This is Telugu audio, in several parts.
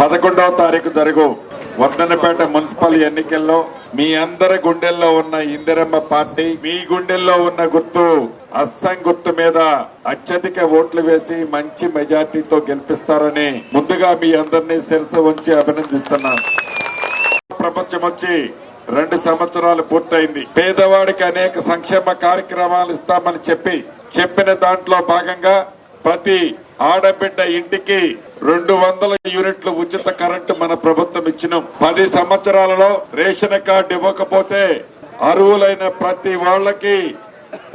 పదకొండవ తారీఖు జరుగు. వర్ధనపేట మున్సిపల్ ఎన్నికల్లో మీ అందరి గుండెల్లో ఉన్న ఇందిరమ్మ పార్టీ మీ గుండెల్లో ఉన్న గుర్తు అస్సం గుర్తు మీద అత్యధిక ఓట్లు వేసి మంచి మెజార్టీతో గెలిపిస్తారని ముందుగా మీ అందరినీ శిరస ఉంచి అభినందిస్తున్నాను. ప్రపంచం వచ్చి రెండు సంవత్సరాలు పూర్తయింది. పేదవాడికి అనేక సంక్షేమ కార్యక్రమాలు ఇస్తామని చెప్పి చెప్పిన దాంట్లో భాగంగా ప్రతి ఆడబిడ్డ ఇంటికి రెండు వందల యూనిట్ల ఉచిత కరెంటు మన ప్రభుత్వం ఇచ్చినాం. పది సంవత్సరాలలో రేషన్ కార్డు ఇవ్వకపోతే అర్హులైన ప్రతి వాళ్ళకి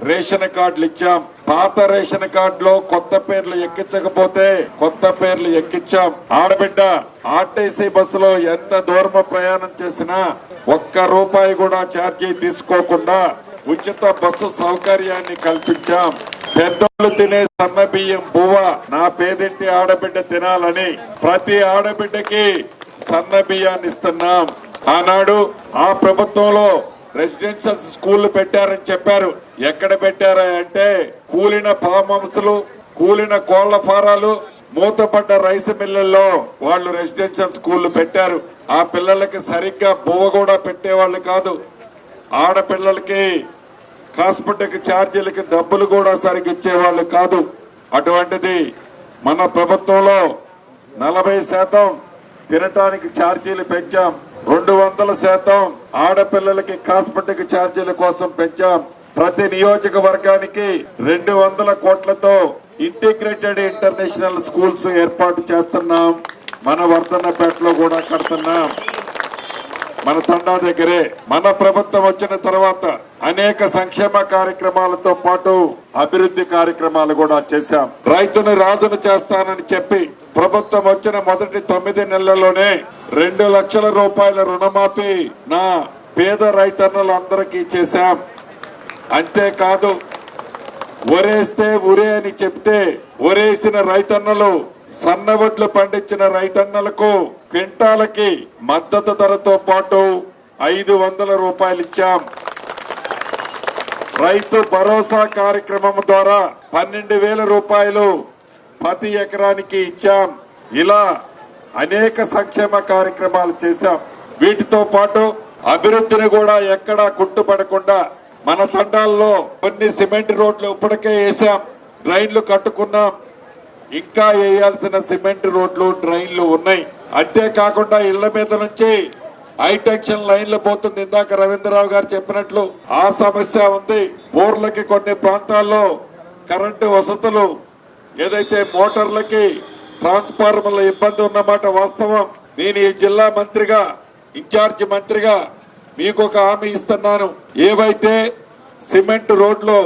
రేషన్ కార్డులు ఇచ్చాం. పాత రేషన్ కార్డులో కొత్త పేర్లు ఎక్కించకపోతే కొత్త పేర్లు ఎక్కించాం. ఆడబిడ్డ ఆర్టీసీ బస్సులో ఎంత దూరం ప్రయాణం చేసినా ఒక్క రూపాయి కూడా ఛార్జీ తీసుకోకుండా ఉచిత బస్సు సౌకర్యాన్ని కల్పించాం. పెద్దలు తినే సన్న బియ్యం బువ్వ నా పేదింటి ఆడబిడ్డ తినాలని ప్రతి ఆడబిడ్డకి సన్న బియ్యాన్ని ఇస్తున్నాం. ఆనాడు ఆ ప్రభుత్వంలో రెసిడెన్షియల్ స్కూళ్ళు పెట్టారని చెప్పారు. ఎక్కడ పెట్టారా అంటే కూలిన ఫామ్ హౌస్లు కూలిన కోళ్ళ ఫారాలు మూతపడ్డ రైస్ మిల్లుల్లో వాళ్ళు రెసిడెన్షియల్ స్కూళ్ళు పెట్టారు. ఆ పిల్లలకి సరిగ్గా బువ్వ కూడా పెట్టేవాళ్ళు కాదు. ఆడపిల్లలకి కాస్మెటిక్ ఛార్జీలకి డబ్బులు కూడా సరిగ్గా ఇచ్చేవాళ్ళు కాదు. అటువంటిది మన ప్రభుత్వంలో నలభై శాతం తినటానికి ఛార్జీలు పెంచాం. రెండు వందల శాతం ఆడపిల్లలకి కాస్మెటిక్ ఛార్జీల కోసం పెంచాం. ప్రతి నియోజకవర్గానికి రెండు వందల కోట్లతో ఇంటిగ్రేటెడ్ ఇంటర్నేషనల్ స్కూల్స్ ఏర్పాటు చేస్తున్నాం. మన వర్ధన్నపేటలో కూడా కడుతున్నాం. మన తండా దగ్గరే. మన ప్రభుత్వం వచ్చిన తర్వాత అనేక సంక్షేమ కార్యక్రమాలతో పాటు అభివృద్ధి కార్యక్రమాలు కూడా చేశాం. రైతును రాజును చేస్తానని చెప్పి ప్రభుత్వం వచ్చిన మొదటి తొమ్మిది నెలల్లోనే రెండు లక్షల రూపాయల రుణమాఫీ నా పేద రైతన్నులందరికీ చేశాం. అంతేకాదు ఒరేస్తే ఉరే అని చెప్తే ఒరేసిన రైతన్నలు సన్నవడ్లు పండించిన రైతన్నలకు క్వింటాలకి మద్దతు ధరతో పాటు ఐదు వందల రూపాయలు ఇచ్చాం రైతు భరోసా కార్యక్రమం ద్వారా పన్నెండు వేల రూపాయలు ప్రతి ఎకరానికి ఇచ్చాం. ఇలా అనేక సంక్షేమ కార్యక్రమాలు చేశాం. వీటితో పాటు అభివృద్ధిని కూడా ఎక్కడా కుట్టుపడకుండా మన తండాల్లో కొన్ని సిమెంట్ రోడ్లు ఇప్పటికే వేసాం. డ్రైన్లు కట్టుకున్నాం. ఇంకా వేయాల్సిన సిమెంట్ రోడ్లు డ్రైన్లు ఉన్నాయి. అంతేకాకుండా ఇళ్ళ మీద నుంచి హైటెన్షన్ లైన్లు పోతుంది. ఇందాక రవీంద్రరావు గారు చెప్పినట్లు ఆ సమస్య ఉంది. బోర్లకి కొన్ని ప్రాంతాల్లో కరెంటు వసతులు ఏదైతే మోటార్లకి ట్రాన్స్ఫార్మర్ల ఇబ్బంది ఉన్నమాట వాస్తవం. నేను ఈ జిల్లా మంత్రిగా ఇన్ఛార్జ్ మంత్రిగా మీకు ఒక హామీ ఇస్తున్నాను. ఏవైతే సిమెంట్ రోడ్లు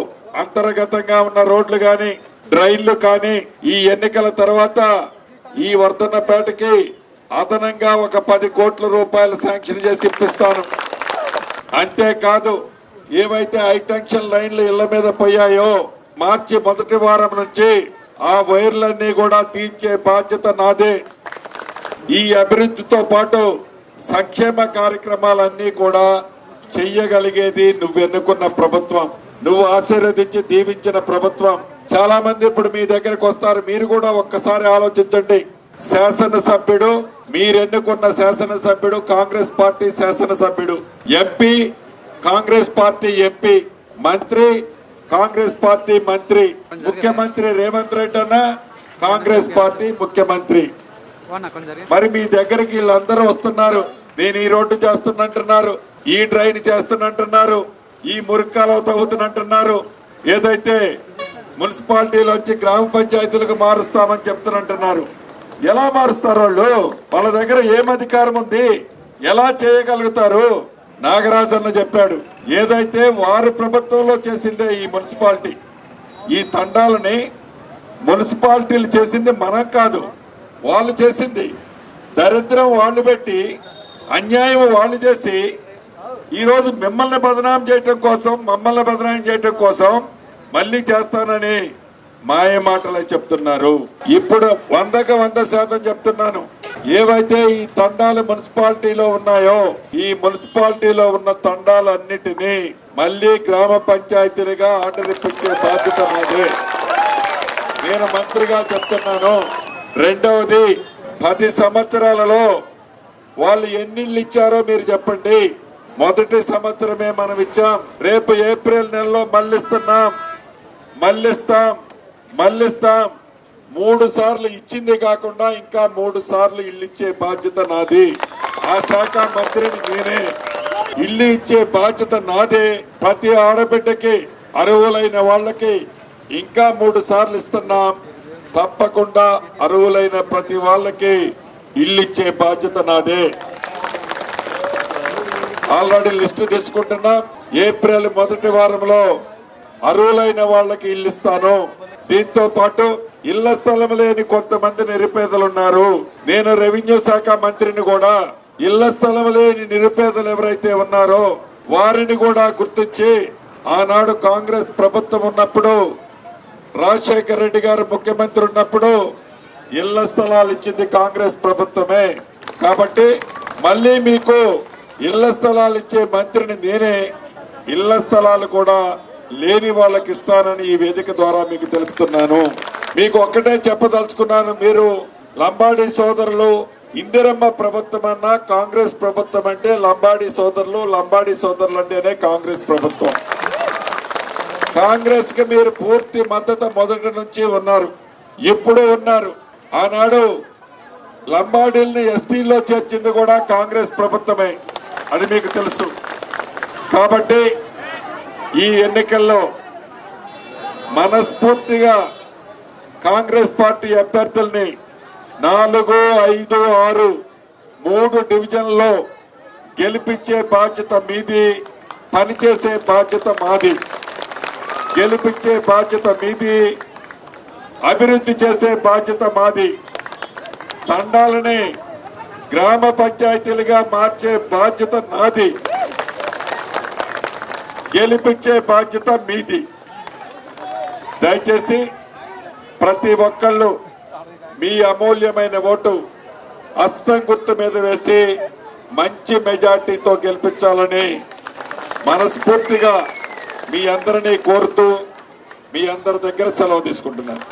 అంతర్గతంగా ఉన్న రోడ్లు కానీ డ్రైన్లు కానీ ఈ ఎన్నికల తర్వాత ఈ వర్ధన్నపేటకి అదనంగా ఒక పది కోట్ల రూపాయలు శాంక్షన్ చేసి ఇప్పిస్తాను. అంతేకాదు ఏవైతే హైటెన్షన్ లైన్లు ఇళ్ళ మీద పోయాయో మార్చి మొదటి వారం నుంచి ఆ వైర్లన్నీ కూడా తీర్చే బాధ్యత నాదే. ఈ అభివృద్ధితో పాటు సంక్షేమ కార్యక్రమాలన్నీ కూడా చెయ్యగలిగేది నువ్వు ఎన్నుకున్న ప్రభుత్వం. నువ్వు ఆశీర్వదించి దీవించిన ప్రభుత్వం. చాలా మంది ఇప్పుడు మీ దగ్గరకు వస్తారు. మీరు కూడా ఒక్కసారి ఆలోచించండి. శాసనసభ్యుడు మీరెన్నుకున్న శాసనసభ్యుడు కాంగ్రెస్ పార్టీ శాసనసభ్యుడు ఎంపీ కాంగ్రెస్ పార్టీ ఎంపీ మంత్రి కాంగ్రెస్ పార్టీ మంత్రి. ముఖ్యమంత్రి రేవంత్ రెడ్డి అన్న కాంగ్రెస్ పార్టీ ముఖ్యమంత్రి. మరి మీ దగ్గరికి వీళ్ళందరూ వస్తున్నారు. నేను ఈ రోడ్డు చేస్తున్నట్టున్నారు ఈ డ్రైన్ చేస్తున్నట్టున్నారు ఈ మురికాలు తవ్వుతున్నంటున్నారు ఏదైతే మున్సిపాలిటీలోంచి గ్రామ పంచాయతీలకు మారుస్తామని చెప్తున్నట్టున్నారు ఎలా మారుస్తారు వాళ్ళు? వాళ్ళ దగ్గర ఏం అధికారం ఉంది? ఎలా చేయగలుగుతారు? నాగరాజన్న చెప్పాడు ఏదైతే వారి ప్రభుత్వంలో చేసిందే ఈ మున్సిపాలిటీ ఈ తండాలని మున్సిపాలిటీలు చేసింది మనం కాదు వాళ్ళు చేసింది. దరిద్రం వాళ్ళు పెట్టి అన్యాయం వాళ్ళు చేసి ఈరోజు మిమ్మల్ని బదనాం చేయటం కోసం మమ్మల్ని బదనాం చేయటం కోసం మళ్ళీ చేస్తానని మాయ మాటలే చెప్తున్నారు. ఇప్పుడు వందకు వంద శాతం చెప్తున్నాను. ఏవైతే ఈ తండాలు మున్సిపాలిటీలో ఉన్నాయో ఈ మున్సిపాలిటీలో ఉన్న తండాలన్నిటినీ మళ్ళీ గ్రామ పంచాయతీలుగా ఆటదిప్పించే బాధ్యత నాదే. నేను మంత్రిగా చెప్తున్నాను. రెండవది పది సంవత్సరాలలో వాళ్ళు ఎన్నిళ్ళు ఇచ్చారో మీరు చెప్పండి. మొదటి సంవత్సరమే మనం ఇచ్చాం. రేపు ఏప్రిల్ నెలలో మళ్ళిస్తున్నాం. మళ్ళిస్తాం. మళ్ళిస్తాం. మూడు సార్లు ఇచ్చింది కాకుండా ఇంకా మూడు సార్లు ఇల్లు ఇచ్చే బాధ్యత నాది. ఆ శాఖ మంత్రిని నేనే. ఇల్లు ఇచ్చే బాధ్యత నాదే. ప్రతి ఆడబిడ్డకి అర్హులైన వాళ్ళకి ఇంకా మూడు సార్లు ఇస్తున్నాం. తప్పకుండా అర్హులైన ప్రతి వాళ్ళకి ఇల్లు ఇచ్చే బాధ్యత నాదే. ఆల్రెడీ లిస్టు తీసుకుంటున్నాం. ఏప్రిల్ మొదటి వారంలో అర్హులైన వాళ్ళకి ఇల్లు ఇస్తాను. దీంతో పాటు ఇళ్ళ స్థలం లేని కొంతమంది నిరుపేదలు ఉన్నారు నేను రెవెన్యూ శాఖ మంత్రిని కూడా ఇళ్ళ స్థలం లేని నిరుపేదలు ఎవరైతే ఉన్నారో వారిని కూడా గుర్తించి ఆనాడు కాంగ్రెస్ ప్రభుత్వం ఉన్నప్పుడు రాజశేఖర రెడ్డి గారు ముఖ్యమంత్రి ఉన్నప్పుడు ఇళ్ళ స్థలాలు ఇచ్చింది కాంగ్రెస్ ప్రభుత్వమే. కాబట్టి మళ్ళీ మీకు ఇళ్ళ స్థలాలు ఇచ్చే మంత్రిని నేనే ఇళ్ళ స్థలాలు కూడా లేని వాళ్ళకి ఇస్తానని ఈ వేదిక ద్వారా మీకు తెలుపుతున్నాను. మీకు ఒక్కటే చెప్పదలుచుకున్నాను మీరు లంబాడి సోదరులు ఇందిరమ్మ ప్రభుత్వం అన్నా కాంగ్రెస్ ప్రభుత్వం అంటే లంబాడి సోదరులు లంబాడి సోదరులు అంటేనే కాంగ్రెస్ ప్రభుత్వం. కాంగ్రెస్కి మీరు పూర్తి మద్దతు మొదటి నుంచి ఉన్నారు ఇప్పుడు ఉన్నారు. ఆనాడు లంబాడీల్ని ఎస్టీలో చేర్చింది కూడా కాంగ్రెస్ ప్రభుత్వమే అది మీకు తెలుసు. కాబట్టి ఈ ఎన్నికల్లో మనస్ఫూర్తిగా కాంగ్రెస్ పార్టీ అభ్యర్థుల్ని నాలుగు ఐదు ఆరు మూడు డివిజన్లో గెలిపించే బాధ్యత మీది పనిచేసే బాధ్యత మాది. గెలిపించే బాధ్యత మీది అభివృద్ధి చేసే బాధ్యత మాది. తండాలని గ్రామ పంచాయతీలుగా మార్చే బాధ్యత నాది. గెలిపించే బాధ్యత మీది. దయచేసి ప్రతి ఒక్కళ్ళు మీ అమూల్యమైన ఓటు అస్తం గుర్తు మీద వేసి మంచి మెజార్టీతో గెలిపించాలని మనస్ఫూర్తిగా మీ అందరినీ కోరుతూ మీ అందరి దగ్గర సెలవు తీసుకుంటున్నాను.